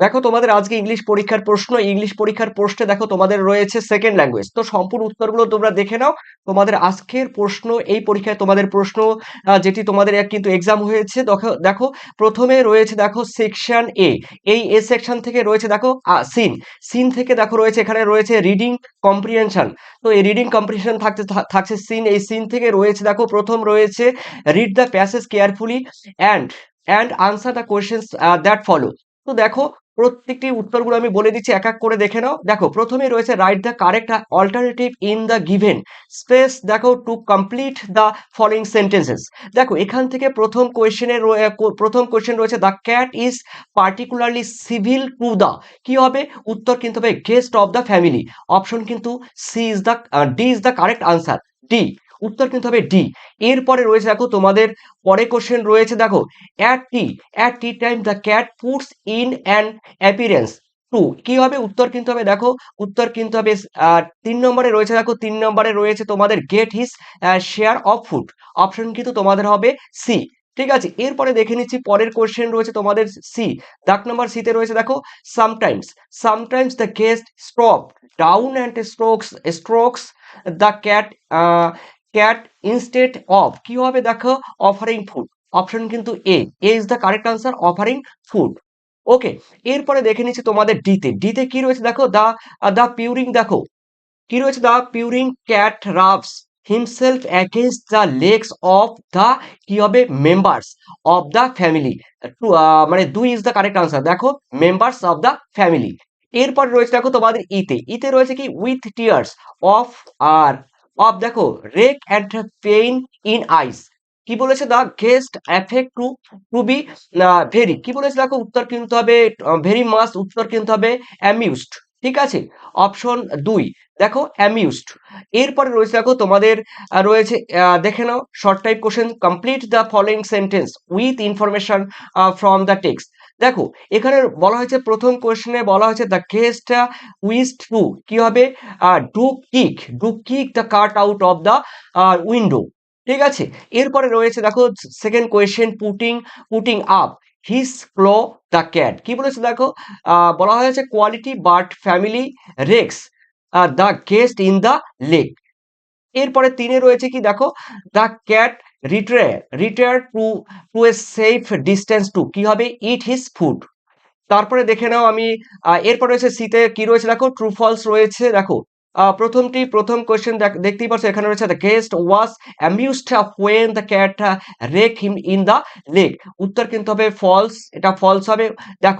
দেখো তোমাদের আজকে ইংলিশ পরীক্ষার প্রশ্ন ইংলিশ পরীক্ষার প্রশ্নে দেখো তোমাদের রয়েছে সেকেন্ড ল্যাঙ্গুয়েজ তো সম্পূর্ণ উত্তরগুলো তোমরা দেখে নাও। তোমাদের আজকের প্রশ্ন, এই পরীক্ষায় তোমাদের প্রশ্ন যেটি তোমাদের কিন্তু এক্সাম হয়েছে, দেখো দেখো, প্রথমে রয়েছে দেখো সেকশন এ এই এ সেকশন থেকে রয়েছে দেখো সিন সিন থেকে দেখো রয়েছে, এখানে রয়েছে রিডিং কম্প্রিহেনশন তো এই রিডিং কম্প্রিহেনশন থাকতে থাকছে সিন এই সিন থেকে রয়েছে দেখো, প্রথম রয়েছে read the passage carefully and and answer the questions that follow তো দেখো প্রত্যেকটি উত্তরগুলো আমি বলে দিচ্ছি, এক এক করে দেখে নাও। দেখো, প্রথমে রয়েছে write the correct alternative in the given space দেখো to complete the following sentences দেখো, এখান থেকে প্রথম কোয়েশ্চেনে প্রথম কোয়েশ্চেন রয়েছে the cat is particularly civil to the কি হবে? উত্তর কিন্তু হবে guest of the family option কিন্তু C is the D is the correct answer D উত্তর কিন্তু হবে ডি এরপরে রয়েছে দেখো তোমাদের পরে কোশ্চেন রয়েছে দেখো at tea at tea time the cat puts in an appearance to কি হবে? উত্তর কিন্তু হবে দেখো, উত্তর কিন্তু হবে তিন নম্বরে রয়েছে দেখো, তিন নম্বরে রয়েছে তোমাদের get his share of food option কিন্তু তোমাদের হবে সি ঠিক আছে? এরপরে দেখে নিচ্ছি পরের কোশ্চেন রয়েছে তোমাদের সি দাগ নম্বর সিতে রয়েছে দেখো sometimes sometimes the guest stop down and strokes strokes the cat cat instead of কি হবে দেখো? অফারিং ফুড অপশন কিন্তু A A is the correct answer offering food okay এরপরে দেখে নিচ্ছি তোমাদের ডিতে ডিতে কি রয়েছে দেখো? দা দা পিউরিং দেখো। কি রয়েছে? The purring cat rubs himself against the legs of the কি হবে? মেম্বার্স অফ দ্য ফ্যামিলি মানে দুই ইজ দ্য কারেক্ট আনসার দেখো মেম্বার্স অফ দ্য ফ্যামিলি এরপর রয়েছে দেখো তোমাদের ইতে ইতে রয়েছে কি? উইথ টিয়ার্স অফ আর অফ দেখো, wreck and pain in eyes. কি বলেছে দা? Guest affect to to be very. কি বলেছে দেখো? উত্তর কিনতে হবে ভেরি মাস উত্তর কিনতে হবে, অ্যামিউজড। ঠিক আছে? অপশন দুই, দেখো, অ্যামিউজড। এরপরে রয়েছে দেখো, তোমাদের রয়েছে দেখে নাও, short type question, complete the following sentence with information from the text. দেখো এখানে বলা হয়েছে, প্রথম কোশ্চেনে বলা হয়েছে দ্য গেস্ট উইস টু কি হবে? Do kick do kick the cat out of the window ঠিক আছে? এরপরে রয়েছে, দেখো second question putting putting up his claw the cat কি বলেছে, দেখো? বলা হয়েছে quality but family wrecks the guest in the lake এরপরে তিনে রয়েছে কি, দেখো? The cat retire retire to to a safe distance to কি হবে? ইট হিজ ফুড তারপরে দেখে নাও আমি এরপর রয়েছে সিতে কি রয়েছে? দেখো ট্রু ফলস রয়েছে, দেখো। প্রথমটি, প্রথম কোয়েশ্চেন দেখতেই পাচ্ছ এখানে রয়েছে the guest was amused when the cat wreck him in the lake উত্তর কিন্তু হবে ফলস এটা ফলস হবে। দেখো